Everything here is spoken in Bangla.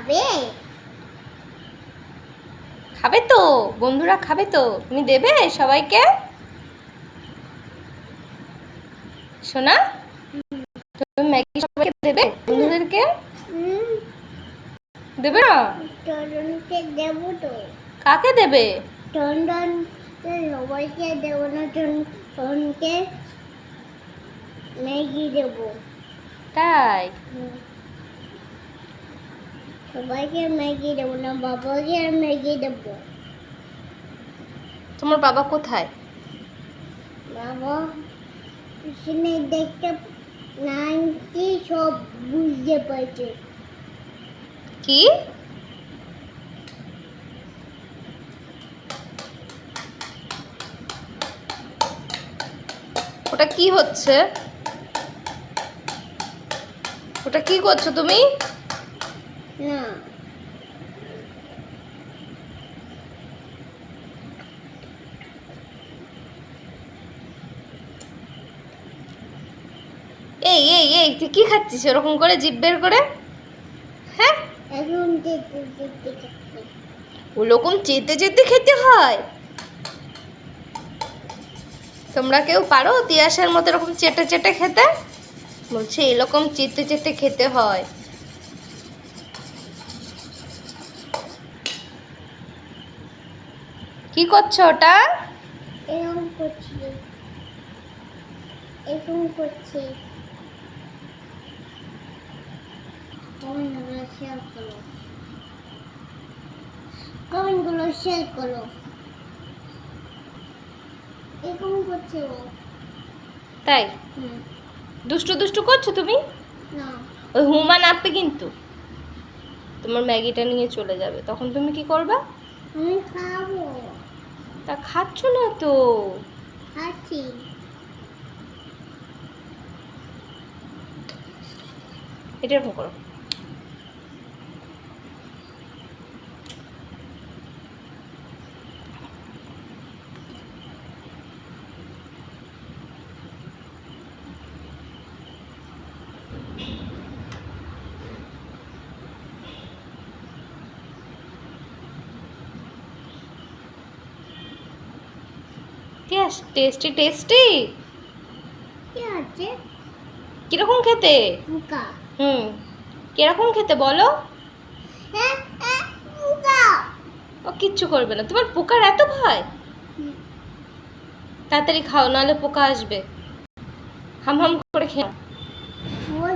খাবে? খাবে তো বন্ধুরা খাবে তো। তুমি দেবে সবাইকে? শোনা তুমি ম্যাগি সবাইকে দেবে? বন্ধুদেরকে? দেবে না? দেবো তো। কাকে দেবে? সবাইকে দেবো না টন টনকে ম্যাগি দেবো। তাই। সবাইকে ম্যাগি দেবো না বাবাকে আর ম্যাগি দেবো তোমার বাবা কোথায়? বাবা পিছনে দেখতে নাইনটি সব বুঝতে পারছে। কি? ওটা কি হচ্ছে? ওটা কি করছ তুমি? না। এই এই এই, তুই কি খাচ্ছিস? ওরকম করে জিভ বের করে? হ্যাঁ? ওরকম চেতে চেতে খেতে হয়। তোমরা কেউ পারো? তিয়াসের মতো এরকম চেটে চেটে খেতে? বলছে, এরকম চেতে চেতে খেতে হয়। কি করছ ওটা? এরকম করছি। এরকম করছি। কমেন্টগুলো শেয়ার করো। কমেন্টগুলো শেয়ার করো। এরকম করছে ও। তাই? দুষ্টু দুষ্টু করছ তুমি? না। ওই হুমা নাপবে কিন্তু। তোমার ম্যাগিটা নিয়ে চলে যাবে। তখন তুমি কি করবে? আমি খাব। তা খাচ্ছ না তো? খাচ্ছি। এটা এরকম করো। টেস্ট টেস্টি টেস্টি কি আছে? কীরকম খেতে? মুকা হুম। কীরকম খেতে বলো? ও কিচ্ছু করবে না। তোমার পোকার এত ভয়? তাড়াতাড়ি খাও নাহলে পোকা আসবে। হাম হাম করে খেয়ে।